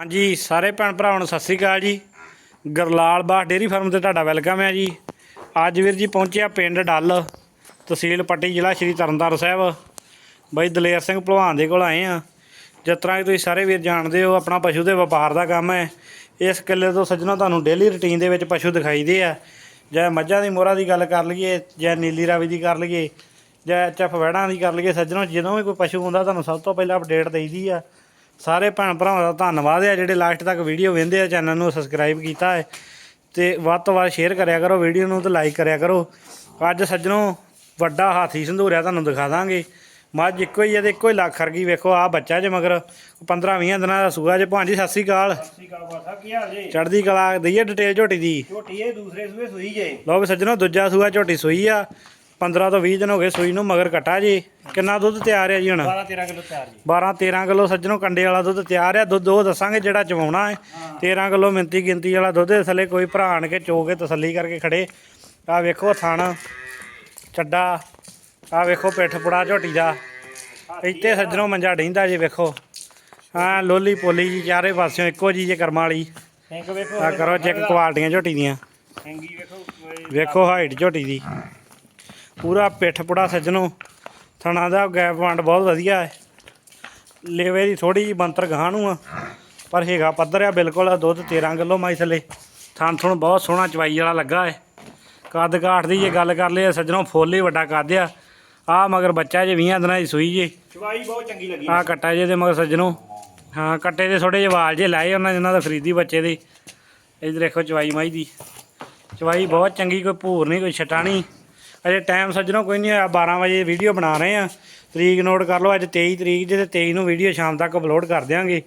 ਹਾਂਜੀ, ਸਾਰੇ ਭੈਣ ਭਰਾਵਾਂ ਨੂੰ ਸਤਿ ਸ੍ਰੀ ਅਕਾਲ ਜੀ। ਗਰਲਾਲ ਬਾਸ ਡੇਰੀ ਫਾਰਮ ਤੇ ਤੁਹਾਡਾ ਵੈਲਕਮ ਹੈ ਜੀ। ਅੱਜ ਵੀਰ ਜੀ ਪਹੁੰਚਿਆ ਪਿੰਡ ਡੱਲ, ਤਹਿਸੀਲ ਪੱਟੀ ਜ਼ਿਲ੍ਹਾ ਸ਼੍ਰੀ ਤਰਨਤਾਰਨ ਸਾਹਿਬ। ਬਾਈ ਦਲੇਰ ਸਿੰਘ ਭਲਵਾਨ ਦੇ ਕੋਲ ਆਏ ਆ। ਜਿਸ ਤਰ੍ਹਾਂ ਕਿ ਤੁਸੀਂ ਸਾਰੇ ਵੀਰ ਜਾਣਦੇ ਹੋ, ਆਪਣਾ ਪਸ਼ੂ ਦੇ ਵਪਾਰ ਦਾ ਕੰਮ ਹੈ। ਇਸ ਕਿੱਲੇ ਤੋਂ ਸੱਜਣਾ ਤੁਹਾਨੂੰ ਡੇਲੀ ਰੁਟੀਨ ਦੇ ਵਿੱਚ ਪਸ਼ੂ ਦਿਖਾਈਦੇ ਆ। ਜਾਂ ਮੱਝਾਂ ਦੀ, ਮੋਹਰਾ ਦੀ ਗੱਲ ਕਰ ਲਈਏ ਜਾਂ ਨੀਲੀ ਰਾਵੀ ਦੀ ਕਰ ਲਈਏ ਜਾਂ ਚੱਫ ਵੜਾਂ ਦੀ ਕਰ ਲਈਏ, ਸੱਜਣੋ ਜਦੋਂ ਵੀ ਕੋਈ ਪਸ਼ੂ ਹੁੰਦਾ ਤੁਹਾਨੂੰ ਸਭ ਤੋਂ ਪਹਿਲਾਂ ਅਪਡੇਟ ਦੇਈਦੀ ਆ। ਸਾਰੇ ਭੈਣ ਭਰਾਵਾਂ ਦਾ ਧੰਨਵਾਦ ਹੈ ਜਿਹੜੇ ਲਾਸਟ ਤੱਕ ਵੀਡੀਓ ਵੇਖਦੇ ਆ ਚੈਨਲ ਨੂੰ ਸਬਸਕ੍ਰਾਈਬ ਕੀਤਾ ਹੈ। ਤੇ ਵੱਧ ਤੋਂ ਵੱਧ ਸ਼ੇਅਰ ਕਰਿਆ ਕਰੋ ਵੀਡੀਓ ਨੂੰ ਤੇ ਲਾਈਕ ਕਰਿਆ ਕਰੋ। ਅੱਜ ਸੱਜਣੋ ਵੱਡਾ ਹਾਥੀ ਸੰਧੂਰਿਆ ਤੁਹਾਨੂੰ ਦਿਖਾ ਦਾਂਗੇ। ਮੱਝ ਇੱਕੋ ਹੀ ਹੈ ਤੇ ਇੱਕੋ ਹੀ ਲੱਖ ਖਰਗੀ ਵੇਖੋ ਆ ਬੱਚਾ ਜੇ ਮਗਰ। 15 20 ਦਿਨਾਂ ਦਾ ਸੂਆ ਜੇ ਭਾਂਜੀ ਸਤਿ ਸ੍ਰੀ ਅਕਾਲ। ਸ੍ਰੀ ਅਕਾਲ ਬਾਸਾ ਕੀ ਹਾਲ ਜੀ ਚੜ੍ਹਦੀ ਕਲਾ ਦਈਏ ਡਿਟੇਲ ਝੋਟੀ ਦੀ। ਝੋਟੀ ਇਹ ਦੂਸਰੇ ਸੂਏ ਸੂਈ ਜੇ। ਲਓ ਵੀ ਸੱਜਣੋ ਦੂਜਾ ਸੂਆ ਝੋਟੀ ਸੂਈ ਆ। 15 ਤੋਂ 20 ਦਿਨ ਹੋ ਗਏ ਸੂਈ ਨੂੰ ਮਗਰ ਕਟਾ ਜੀ। ਕਿੰਨਾ ਦੁੱਧ ਤਿਆਰ ਹੈ ਜੀ ਹੁਣ? 12 13 ਕਿਲੋ ਤਿਆਰ ਜੀ। 12 13 ਕਿਲੋ ਸੱਜਣੋ ਕੰਡੇ ਵਾਲਾ ਦੁੱਧ ਤਿਆਰ ਆ ਦੁੱਧ ਉਹ ਦੱਸਾਂਗੇ ਜਿਹੜਾ ਚਵਾਉਣਾ ਹੈ। 13 ਕਿਲੋ ਮਿੰਤੀ ਗਿਣਤੀ ਵਾਲਾ ਦੁੱਧ ਦੇ ਥੱਲੇ ਕੋਈ ਭਰਾ ਆਣ ਕੇ ਚੋ ਕੇ ਤਸੱਲੀ ਕਰਕੇ ਖੜੇ। ਆ ਵੇਖੋ ਥਣ ਚੱਡਾ ਆ ਵੇਖੋ ਪਿੱਠ ਪੁੜਾ ਝੋਟੀ ਦਾ। ਇੱਥੇ ਸੱਜਣੋ ਮੰਜਾ ਢਿੰਦਾ ਜੀ ਵੇਖੋ। ਹਾਂ ਲੋਲੀ ਪੋਲੀ ਜੀ ਚਾਰੇ ਪਾਸਿਓਂ ਇੱਕੋ ਜੀ ਜੇ ਕਰਮਾਂ ਵਾਲੀ। ਵੇਖੋ। ਆ ਕਰੋ ਚੈੱਕ ਕੁਆਲਟੀਆਂ ਝੋਟੀ ਦੀਆਂ। ਵੇਖੋ ਹਾਈਟ ਝੋਟੀ ਦੀ। ਪੂਰਾ ਪਿੱਠ ਪੁੜਾ ਸੱਜਣੋ। ਥਣਾ ਦਾ ਗੈਪ ਵੰਡ ਬਹੁਤ ਵਧੀਆ ਹੈ। ਲੇਵੇ ਦੀ ਥੋੜੀ ਜੀ ਬੰਤਰ ਗਾਂ ਨੂੰ ਆ। ਪਰ ਹੈਗਾ ਪੱਧਰ ਆ ਬਿਲਕੁਲ ਆ ਦੁੱਧ 13 ਕਿਲੋ ਮਾਈ ਥੱਲੇ। ਥਣ ਥਣ ਬਹੁਤ ਸੋਹਣਾ ਚਵਾਈ ਵਾਲਾ ਲੱਗਾ ਹੈ। ਕੱਦ ਕਾਠ ਦੀ ਜੇ ਗੱਲ ਕਰ ਲਈਏ ਸੱਜਣੋ ਫੁੱਲ ਹੀ ਵੱਡਾ ਕੱਦ ਆ। ਆ ਮਗਰ ਬੱਚਾ ਜੇ 20 ਦਿਨਾਂ ਦੀ ਸੂਈ ਜੇ। ਚਵਾਈ ਬਹੁਤ ਚੰਗੀ ਲੱਗੀ। ਆ ਕੱਟਾ ਜੇ ਦੇ ਮਗਰ ਸੱਜਣੋ। ਹਾਂ ਕੱਟੇ ਦੇ ਥੋੜੇ ਜਿਹੇ ਵਾਲ ਜੇ ਲਾਏ ਉਹਨਾਂ ਜਿਨ੍ਹਾਂ ਦਾ ਖਰੀਦੀ ਬੱਚੇ ਦੇ। ਇਧਰ ਦੇਖੋ ਚਵਾਈ ਮਾਈ ਦੀ। ਚਵਾਈ ਬਹੁਤ ਚੰਗੀ ਕੋਈ ਭੂਰ ਨਹੀਂ ਕੋਈ ਛਟਾ ਨਹੀਂ। ਅਜੇ ਟਾਈਮ ਸੱਜਣੋ ਕੋਈ ਨਹੀਂ ਹੋਇਆ 12 ਵਜੇ ਵੀਡੀਓ ਬਣਾ ਰਹੇ ਆ ਤਰੀਕ ਨੋਟ ਕਰ ਲਓ ਅੱਜ 23 ਤਰੀਕ ਜੇ ਤੇ 23 ਨੂੰ ਵੀਡੀਓ ਸ਼ਾਮ ਤੱਕ ਅਪਲੋਡ ਕਰ ਦਿਆਂਗੇ।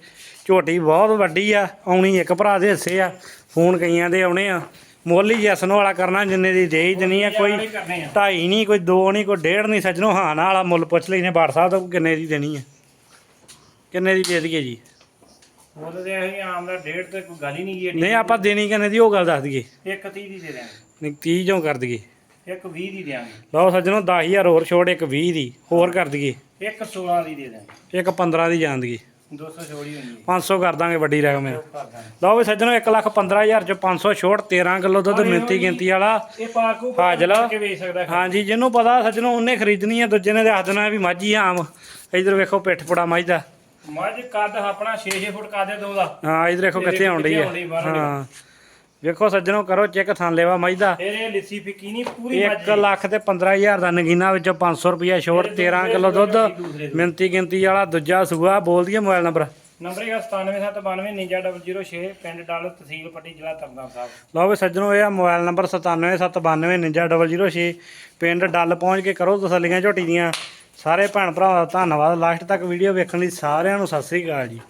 ਝੋਟੀ ਬਹੁਤ ਵੱਡੀ ਆ ਆਉਣੀ ਇੱਕ ਭਰਾ ਦੇ ਹਿੱਸੇ ਆ ਫੋਨ ਕਈਆਂ ਦੇ ਆਉਣੇ ਆ। ਮੁੱਲ ਹੀ ਜਸਨ ਵਾਲਾ ਕਰਨਾ ਜਿੰਨੇ ਦੀ ਦੇ ਹੀ ਦੇਣੀ ਆ ਕੋਈ ਆ। ਢਾਈ ਨਹੀਂ ਕੋਈ ਦੋ ਨਹੀਂ ਕੋਈ ਡੇਢ ਨਹੀਂ ਸੱਜਣੋ ਹਾਂ ਨਾਲ ਵਾਲਾ ਮੁੱਲ ਪੁੱਛ ਲੈਨੇ ਬਾੜ ਸਾਹਿਬ ਤੋਂ ਕਿੰਨੇ ਦੀ ਦੇਣੀ ਹੈ ਕਿੰਨੇ ਦੀ ਦੇ ਦਈਏ ਜੀ? ਉਹ ਤੇ ਅਸੀਂ ਆਮ ਦਾ ਡੇਢ ਤੇ ਕੋਈ ਗੱਲ ਹੀ ਨਹੀਂ ਕੀ ਨਹੀਂ ਆਪਾਂ ਦੇਣੀ ਕਿੰਨੇ ਦੀ ਉਹ ਗੱਲ ਦੱਸ ਦਈਏ। ਇੱਕ 30 ਦੀ ਦੇ ਦਿਆਂਗੇ। ਨਹੀਂ 30 ਚੋਂ ਕਰ ਦਈਏ। ਇੱਕ 20 ਦੀ ਦਿਆਂਗੇ। ਲਓ ਸੱਜਣੋ 10000 ਹੋਰ ਛੋੜ ਇੱਕ 20 ਦੀ ਹੋਰ ਕਰ ਦਈਏ। ਇੱਕ 16 ਦੀ ਦੇ ਦਿਆਂਗੇ। ਇੱਕ 15 ਦੀ ਦਈਏ। 200 ਛੋੜੀ ਹੈ। 500 ਕਰ ਦਾਂਗੇ ਵੱਡੀ ਰਕਮ ਹੈ ਦਾਂਗੇ। ਲਓ ਵੀ ਸੱਜਣੋ 1 ਲੱਖ 15000 ਚੋਂ 500 ਛੋੜ 13 ਕਿਲੋ ਦੁੱਧ ਮਿੰਤੀ ਗਿਣਤੀ ਵਾਲਾ ਇਹ ਪਾਕੂ ਹਾਜ਼ਲਾ। ਹਾਂਜੀ ਜਿਹਨੂੰ ਪਤਾ ਸੱਜਣੋ ਉਹਨੇ ਖਰੀਦਣੀ ਹੈ ਦੂਜੇ ਨੇ ਦੱਸ ਦੇਣਾ ਵੀ ਮਾਝੀ ਆਮ। ਇਧਰ ਵੇਖੋ ਪਿੱਠ ਪੁੜਾ ਮੱਝ ਦਾ। ਮੱਝ ਕੱਦ ਆਪਣਾ 6-6 ਫੁੱਟ ਕਾਦੇ ਦੋ ਦਾ। ਹਾਂ ਇਧਰ ਦੇਖੋ ਕਿੱਥੇ ਡਈ ਹੈ। ਹਾਂ ਵੇਖੋ ਸੱਜਣੋ ਕਰੋ ਚੈੱਕ ਥਾਂ ਲੈਵਾ ਮੱਝ ਦਾ ਫਿਰ ਇਹ ਲਿੱਸੀ ਫਿੱਕੀ ਨਹੀਂ ਪੂਰੀ ਮੱਝ। 1 ਲੱਖ ਤੇ 15000 ਦਾ ਨਗੀਨਾ ਵਿੱਚੋਂ 500 ਰੁਪਿਆ ਛੋੜ 13 ਕਿਲੋ ਦੁੱਧ ਮਿੰਤੀ ਗਿਣਤੀ ਵਾਲਾ ਦੂਜਾ ਸੂਆ ਬੋਲ ਦਈਏ ਮੋਬਾਈਲ ਨੰਬਰ। ਨੰਬਰ ਹੈਗਾ 9792 9006 ਪਿੰਡ ਡਾਲ ਤਹਿਸੀਲ ਪੱਟੀ ਜ਼ਿਲ੍ਹਾ ਤਰਨਤਾਰਨ ਸਾਹਿਬ। ਲਓ ਵੀ ਸੱਜਣੋ ਇਹ ਆ ਮੋਬਾਈਲ ਨੰਬਰ 9792 ਪਿੰਡ ਡੱਲ ਪਹੁੰਚ ਕੇ ਕਰੋ ਤਸੱਲੀਆਂ ਝੋਟੀ ਦੀਆਂ। ਸਾਰੇ ਭੈਣ ਭਰਾਵਾਂ ਦਾ ਧੰਨਵਾਦ। ਲਾਸਟ ਤੱਕ ਵੀਡੀਓ ਵੇਖਣ ਲਈ ਸਾਰਿਆਂ ਨੂੰ ਸਤਿ ਸ੍ਰੀ ਅਕਾਲ ਜੀ।